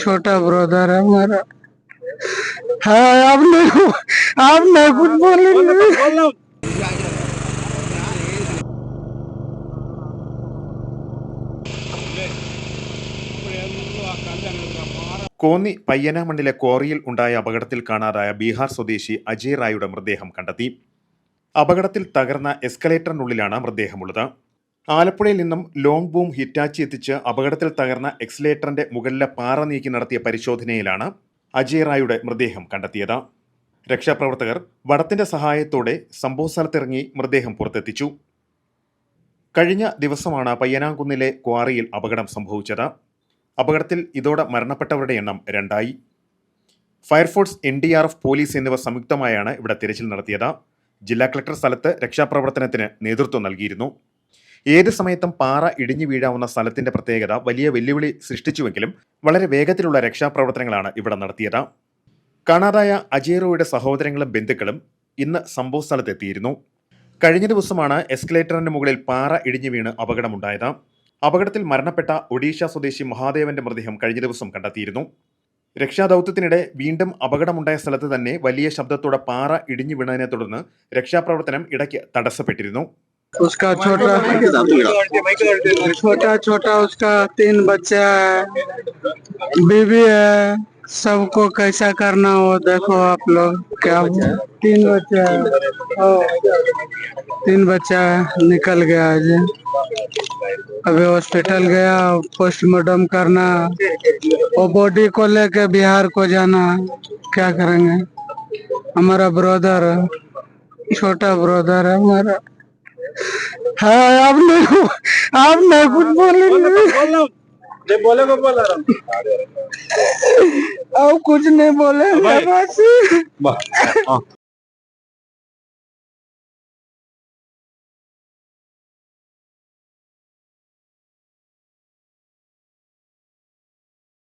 छोटा ब्रदर है हमारा हाँ आप नहीं आप नहीं कुछ बोलेंगे കോന്നി പയ്യനാമണ്ണിലെ ക്വാറിയിൽ ഉണ്ടായ അപകടത്തിൽ കാണാതായ ബീഹാർ സ്വദേശി അജയ് റായുടെ മൃതദേഹം കണ്ടെത്തി അപകടത്തിൽ തകർന്ന എസ്കലേറ്ററിനുള്ളിലാണ് മൃതദേഹമുള്ളത് ആലപ്പുഴയിൽ നിന്നും ലോങ് ബൂം ഹിറ്റാച്ചി എത്തിച്ച് അപകടത്തിൽ തകർന്ന എക്സലേറ്ററിന്റെ മുകളിലെ പാറ നീക്കി നടത്തിയ പരിശോധനയിലാണ് അജയ് റായുടെ മൃതദേഹം കണ്ടെത്തിയത്. രക്ഷാപ്രവർത്തകർ വടത്തിന്റെ സഹായത്തോടെ സംഭവസ്ഥലത്തിറങ്ങി മൃതദേഹം പുറത്തെത്തിച്ചു. കഴിഞ്ഞ ദിവസമാണ് പയ്യനാംകുന്നിലെ ക്വാറിയിൽ അപകടം സംഭവിച്ചത്. അപകടത്തിൽ ഇതോടെ മരണപ്പെട്ടവരുടെ എണ്ണം രണ്ടായി. Fire force N D R F police എന്നിവ സംയുക്തമായാണ് ഇവിടെ തിരച്ചിൽ നടത്തിയത്. ജില്ലാ കളക്ടർ സ്ഥലത്ത് രക്ഷാപ്രവർത്തനത്തിന് നേതൃത്വം നൽകിയിരുന്നു. ഏത് സമയത്തും പാറ ഇടിഞ്ഞു വീഴാവുന്ന സ്ഥലത്തിന്റെ പ്രത്യേകത വലിയ വെല്ലുവിളി സൃഷ്ടിച്ചുവെങ്കിലും വളരെ വേഗത്തിലുള്ള രക്ഷാപ്രവർത്തനങ്ങളാണ് ഇവിടെ നടത്തിയത്. കാണാതായ അജീറോയുടെ സഹോദരങ്ങളും ബന്ധുക്കളും ഇന്ന് സംഭവ സ്ഥലത്തെത്തിയിരുന്നു കഴിഞ്ഞ ദിവസമാണ് എസ്കലേറ്ററിന് മുകളിൽ പാറ ഇടിഞ്ഞു വീണ് അപകടമുണ്ടായത്. അപകടത്തിൽ മരണപ്പെട്ട ഒഡീഷ സ്വദേശി മഹാദേവന്റെ മൃതദേഹം കഴിഞ്ഞ ദിവസം കണ്ടെത്തിയിരുന്നു. രക്ഷാദൌത്യത്തിനിടെ വീണ്ടും അപകടമുണ്ടായ സ്ഥലത്ത് തന്നെ വലിയ ശബ്ദത്തോടെ പാറ ഇടിഞ്ഞു വീണതിനെ തുടർന്ന് രക്ഷാപ്രവർത്തനം ഇടയ്ക്ക് തടസ്സപ്പെട്ടിരുന്നു. उसका छोटा छोटा छोटा उसका तीन बच्चा है बीवी है सबको कैसा करना हो देखो आप लोग क्या तीन बच्चा है तीन बच्चा निकल गया आज अभी हॉस्पिटल गया पोस्टमार्टम करना वो बॉडी को लेके बिहार को जाना क्या करेंगे हमारा ब्रदर छोटा ब्रदर है हमारा हाँ आप नहीं आप नहीं कुछ बोलेंगे बोले को बोला। कुछ नहीं बोले बस